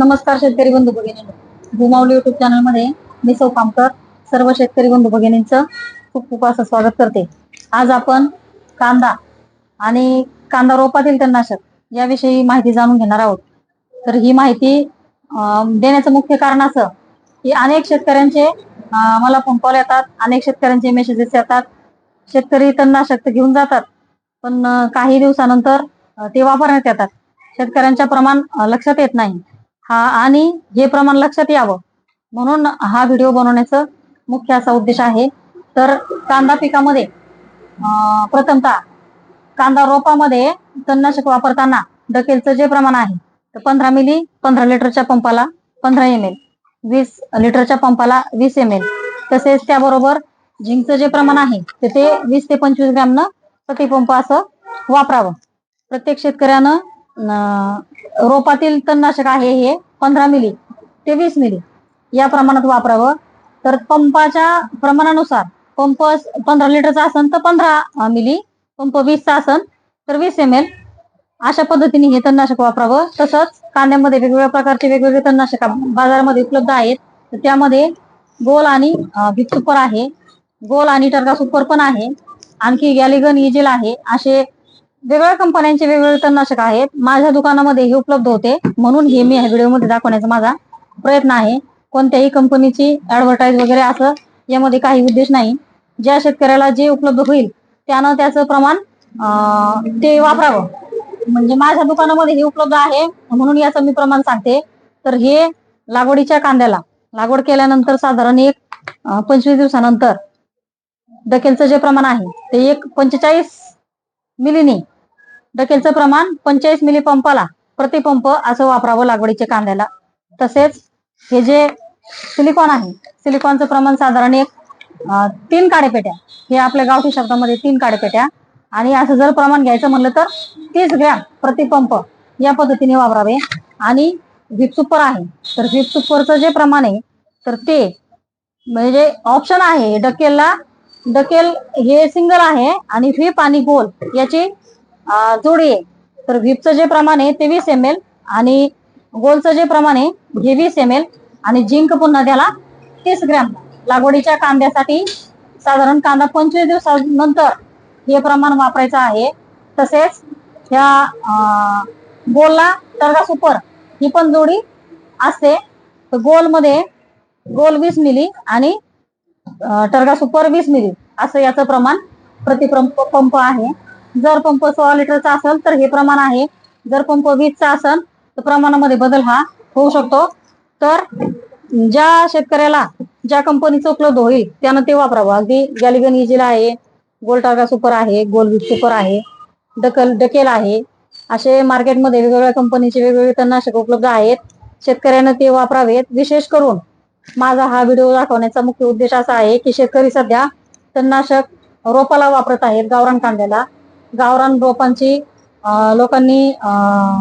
नमस्कार शेतकरी बंधू भगिनी भूमावली युट्यूब चॅनलमध्ये मी सौ कामकर सर्व शेतकरी बंधू भगिनींचं खूप खूप असं स्वागत करते. आज आपण कांदा आणि कांदा रोपातील तणनाशक याविषयी माहिती जाणून घेणार आहोत. तर ही माहिती देण्याचं मुख्य कारण असं की अनेक शेतकऱ्यांचे मला फोन कॉल येतात. अनेक शेतकऱ्यांचे मेसेजेस येतात. शेतकरी तणनाशक तर घेऊन जातात पण काही दिवसानंतर ते वापरण्यात येतात. शेतकऱ्यांच्या प्रमाण लक्षात येत नाही. हा आणि हे प्रमाण लक्षात यावं. म्हणून हा व्हिडिओ बनवण्याचं मुख्य असा उद्देश आहे. तर कांदा पिकामध्ये प्रथमतः कांदा रोपामध्ये तणनाशक वापरताना डकेलचं जे प्रमाण आहे तर पंधरा मिली पंधरा लिटरच्या पंपाला पंधरा एम एल वीस लिटरच्या पंपाला वीस एम एल तसेच त्याबरोबर झिंकचं जे प्रमाण आहे तर ते वीस ते पंचवीस ग्रॅमनं प्रतिपंप असं वापरावं. प्रत्येक शेतकऱ्यानं रोपातील तणनाशक आहे हे पंधरा मिली ते वीस मिली या प्रमाणात वापरावं. तर पंपाच्या प्रमाणानुसार पंप पंधरा लिटरचा असेल तर पंधरा मिली. पंप वीसचा असेल तर वीस एम एल अशा पद्धतीने हे तणनाशक वापरावं. तसंच कांद्यामध्ये वेगवेगळ्या प्रकारचे वेगवेगळे तणनाशक बाजारामध्ये उपलब्ध आहेत. तर त्यामध्ये गोल आणि बिग सुपर आहे. गोल आणि टर्गा सुपर पण आहे. आणखी गॅलिगन इजेल आहे. असे वेगवेगळ्या कंपन्यांचे वेगवेगळे तणनाशक आहेत. माझ्या दुकानामध्ये हे उपलब्ध होते. म्हणून हे मी ह्या व्हिडिओमध्ये दाखवण्याचा माझा प्रयत्न आहे. कोणत्याही कंपनीची ऍडव्हर्टाईज वगैरे असं यामध्ये काही उद्देश नाही. ज्या शेतकऱ्याला जे उपलब्ध होईल त्यानं त्याचं प्रमाण ते वापरावं. म्हणजे माझ्या दुकानामध्ये हे उपलब्ध आहे. म्हणून याचं मी प्रमाण सांगते. तर हे लागवडीच्या कांद्याला. लागवड केल्यानंतर साधारण एक पंचवीस दिवसानंतर डकेलचं जे प्रमाण आहे ते एक पंचेचाळीस मिलीनी. डकेलचं प्रमाण पंचेचाळीस मिली पंपाला प्रतिपंप असं वापरावं लागवडीच्या कांद्याला. तसेच हे जे सिलिकॉन आहे सिलिकॉनचं प्रमाण साधारण एक तीन काडेपेट्या. हे आपल्या गावठी शब्दामध्ये तीन काडेपेट्या. आणि असं जर प्रमाण घ्यायचं म्हणलं तर तीस ग्रॅम प्रतिपंप या पद्धतीने वापरावे. आणि व्हिप सुपर आहे तर व्हिप सुपरचं जे प्रमाण आहे तर ते म्हणजे ऑप्शन आहे डकेलला डकेल हे सिंगल आहे आणि व्हिप आणि गोल याची जोडी आहे. तर व्हिपचं जे प्रमाण आहे ते वीस एम एल आणि गोलचं जे प्रमाण आहे हे वीस एम एल आणि जिंक पुन्हा त्याला तीस ग्रॅम. लागवडीच्या कांद्यासाठी साधारण कांदा पंचवीस दिवसानंतर हे प्रमाण वापरायचं आहे. तसेच ह्या गोलला तरगा सुपर ही पण जोडी असते. तर गोलमध्ये गोल वीस मिली आणि टर्गा सुपर वीस मिली असं याचं प्रमाण प्रतिपंप पंप आहे. जर पंप सोळा लिटरचा असेल तर हे प्रमाण आहे. जर पंप वीसचा असेल तर प्रमाणामध्ये बदल हा होऊ शकतो. तर ज्या शेतकऱ्याला ज्या कंपनीचं उपलब्ध होईल त्यानं ते वापरावं. अगदी गॅलिगन इजिल आहे. गोल टार्गा सुपर आहे गोल वीज सुपर आहे डकल डकेल आहे. असे मार्केटमध्ये वेगवेगळ्या कंपनीचे वेगवेगळे तणनाशक उपलब्ध आहेत. शेतकऱ्यांना ते वापरावेत. विशेष करून माझा हा व्हिडिओ दाखवण्याचा मुख्य उद्देश असा आहे की शेतकरी सध्या तणनाशक रोपाला वापरत आहेत गावरान कांद्याला. गावरान रोपांची लोकांनी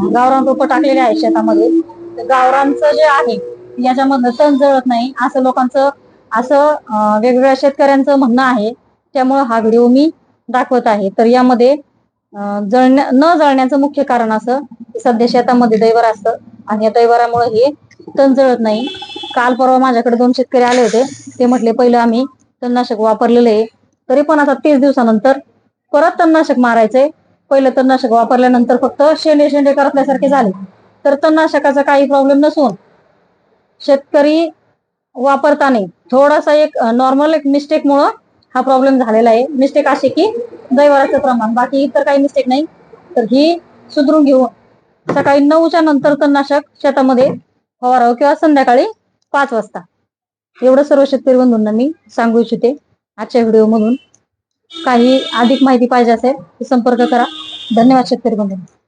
गावरान रोपं टाकलेले आहेत शेतामध्ये. गावरानचं जे आहे याच्यामधलं तण जळत नाही असं लोकांचं असं वेगवेगळ्या शेतकऱ्यांचं म्हणणं आहे. त्यामुळे हा व्हिडिओ मी दाखवत आहे. तर यामध्ये जळण्या न जळण्याचं मुख्य कारण असं सध्या शेतामध्ये दैवर असतं आणि या दैवरामुळे हे तण जळत नाही. काल परवा माझ्याकडे दोन शेतकरी आले होते. ते म्हटले पहिलं आम्ही तणनाशक वापरलेलं आहे. तरी पण आता तीस दिवसानंतर परत तणनाशक मारायचंय. पहिलं तणनाशक वापरल्यानंतर फक्त शेंडे शेंडे करपल्यासारखे झाले. तर तणनाशकाचा काही प्रॉब्लेम नसून शेतकरी वापरताना थोडासा एक नॉर्मल एक मिस्टेक मुळे हा प्रॉब्लेम झालेला आहे. मिस्टेक अशी की दैवाराचं प्रमाण बाकी इतर काही मिस्टेक नाही. तर ही सुधरून घेऊन सकाळी नऊच्या नंतर तणनाशक शेतामध्ये फवारावं किंवा संध्याकाळी पाच वाजता. एवढं सर्व शेतकरी बंधूंना मी सांगू इच्छिते. आजच्या व्हिडिओमधून काही अधिक माहिती पाहिजे असेल तर संपर्क करा. धन्यवाद शेतकरी बंधूंनो.